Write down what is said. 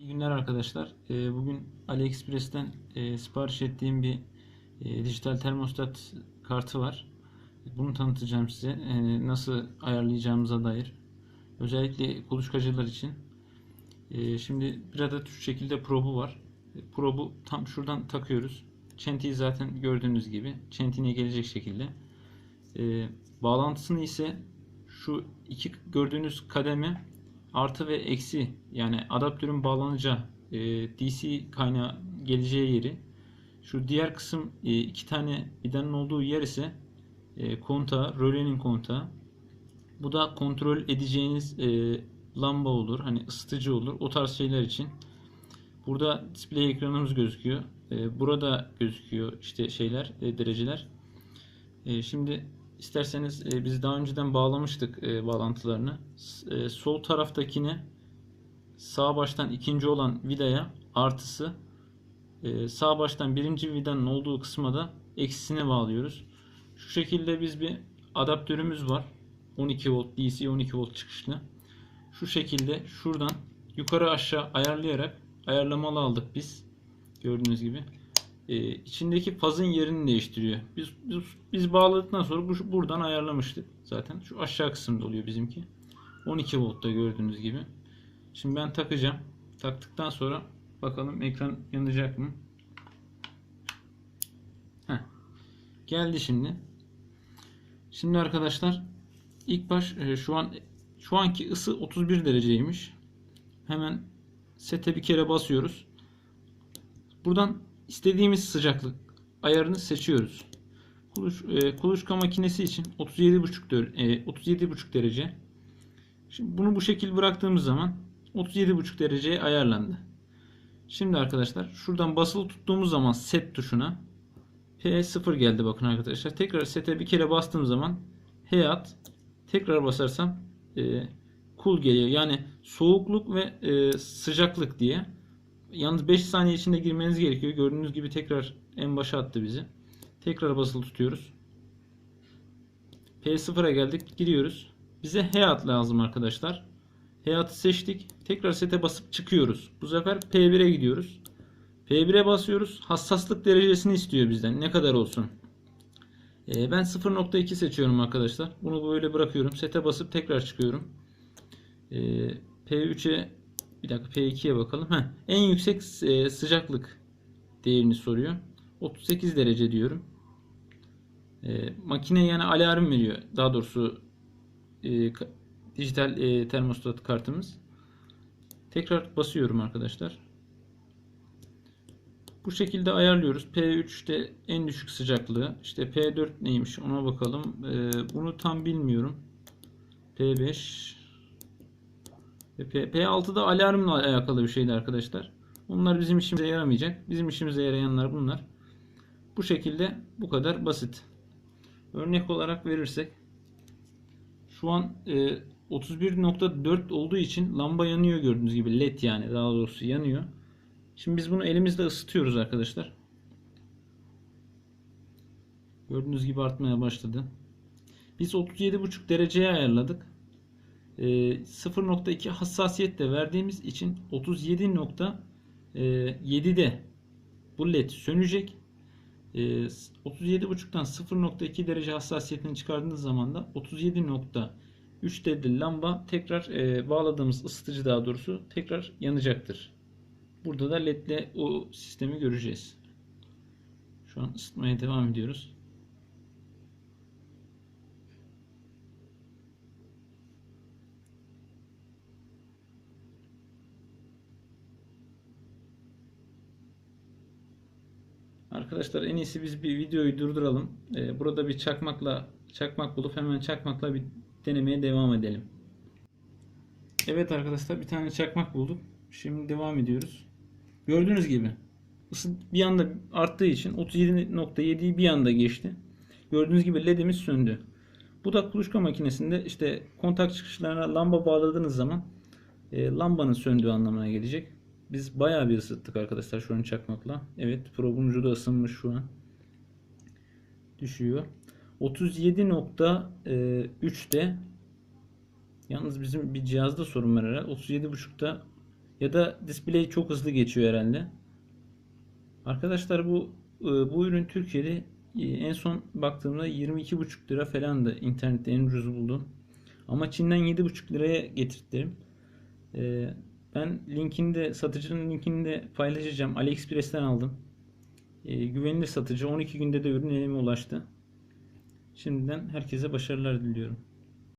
İyi günler arkadaşlar. Ee, Bugün AliExpress'ten e, sipariş ettiğim bir e, dijital termostat kartı var. Bunu tanıtacağım size. e, Nasıl ayarlayacağımıza dair. Özellikle kuluçkacılar için. Şimdi bir adet şu şekilde probu var. Probu tam şuradan takıyoruz. Çentiği zaten gördüğünüz gibi. Çentiğine gelecek şekilde. Bağlantısını ise şu iki gördüğünüz kademe artı ve eksi yani adaptörün bağlanacağı e, DC kaynağı geleceği yeri şu diğer kısım e, iki tane vidanın olduğu yer ise e, kontağı, rölenin kontağı. Bu da kontrol edeceğiniz e, lamba olur, hani ısıtıcı olur. O tarz şeyler için. Burada display ekranımız gözüküyor. E, burada gözüküyor işte şeyler, e, dereceler. E, şimdi isterseniz e, biz daha önceden bağlamıştık e, bağlantılarını. E, sol taraftakine sağ baştan ikinci olan vidaya artısı e, sağ baştan birinci vidanın olduğu kısma da eksisine bağlıyoruz. Şu şekilde biz bir adaptörümüz var. 12 volt DC 12 volt çıkışlı. Şu şekilde şuradan yukarı aşağı ayarlayarak ayarlamalı aldık biz. Gördüğünüz gibi. Ee, içindeki fazın yerini değiştiriyor. Biz, biz biz bağladıktan sonra bu buradan ayarlamıştık zaten. Şu aşağı kısımda oluyor bizimki. 12 voltta gördüğünüz gibi. Şimdi ben takacağım. Taktıktan sonra bakalım ekran yanacak mı? Heh. Geldi şimdi. Şimdi arkadaşlar ilk baş e, şu an şu anki ısı 31 dereceymiş. Hemen sete bir kere basıyoruz. Buradan istediğimiz sıcaklık ayarını seçiyoruz. Kuluç, e, kuluçka makinesi için 37,5 dör- e, 37,5 derece. Şimdi bunu bu şekil bıraktığımız zaman 37,5 dereceye ayarlandı. Şimdi arkadaşlar şuradan basılı tuttuğumuz zaman set tuşuna P0 geldi bakın arkadaşlar. Tekrar sete bir kere bastığım zaman Heat tekrar basarsam e, cool geliyor. Yani soğukluk ve e, sıcaklık diye. Yalnız 5 saniye içinde girmeniz gerekiyor. Gördüğünüz gibi tekrar en başa attı bizi. Tekrar basılı tutuyoruz. P0'a geldik. Giriyoruz. Bize Heat lazım arkadaşlar. Heat'ı seçtik. Tekrar sete basıp çıkıyoruz. Bu sefer P1'e gidiyoruz. P1'e basıyoruz. Hassaslık derecesini istiyor bizden. Ne kadar olsun? Ee, ben 0.2 seçiyorum arkadaşlar. Bunu böyle bırakıyorum. Sete basıp tekrar çıkıyorum. Ee, P3'e bir dakika P2'ye bakalım. Heh, en yüksek e, sıcaklık değerini soruyor. 38 derece diyorum. Ee, makine yani alarm veriyor. Daha doğrusu e, dijital e, termostat kartımız. Tekrar basıyorum arkadaşlar. Bu şekilde ayarlıyoruz. P3'te en düşük sıcaklığı. İşte P4 neymiş ona bakalım. Ee, bunu tam bilmiyorum. P5 ve P, P6'da alarmla alakalı bir şeydi arkadaşlar. Onlar bizim işimize yaramayacak. Bizim işimize yarayanlar bunlar. Bu şekilde bu kadar basit. Örnek olarak verirsek şu an e, 31.4 olduğu için lamba yanıyor gördüğünüz gibi led yani daha doğrusu yanıyor. Şimdi biz bunu elimizle ısıtıyoruz arkadaşlar. Gördüğünüz gibi artmaya başladı. Biz 37.5 dereceye ayarladık. Ee, 0.2 hassasiyetle verdiğimiz için 37.7'de bu led sönecek. Ee, 37.5'tan 0.2 derece hassasiyetini çıkardığınız zaman da 37.3'te de lamba tekrar e, bağladığımız ısıtıcı daha doğrusu tekrar yanacaktır. Burada da ledle o sistemi göreceğiz. Şu an ısıtmaya devam ediyoruz. Arkadaşlar en iyisi biz bir videoyu durduralım. Ee, burada bir çakmakla çakmak bulup hemen çakmakla bir denemeye devam edelim. Evet arkadaşlar bir tane çakmak bulduk. Şimdi devam ediyoruz. Gördüğünüz gibi ısı bir anda arttığı için 37.7'yi bir anda geçti. Gördüğünüz gibi ledimiz söndü. Bu da kuluçka makinesinde işte kontak çıkışlarına lamba bağladığınız zaman e, lambanın söndüğü anlamına gelecek. Biz bayağı bir ısıttık arkadaşlar şu an çakmakla. Evet probun ucu da ısınmış şu an. Düşüyor. 37.3'te yalnız bizim bir cihazda sorun var herhalde. 37.5'ta Ya da display çok hızlı geçiyor herhalde. Arkadaşlar bu e, bu ürün Türkiye'de e, en son baktığımda 22,5 lira falan da internette en ucuz buldum. Ama Çin'den 7,5 liraya getirttim. E, Ben linkini de satıcının linkini de paylaşacağım. AliExpress'ten aldım. E, güvenilir satıcı 12 günde de ürün elime ulaştı. Şimdiden herkese başarılar diliyorum.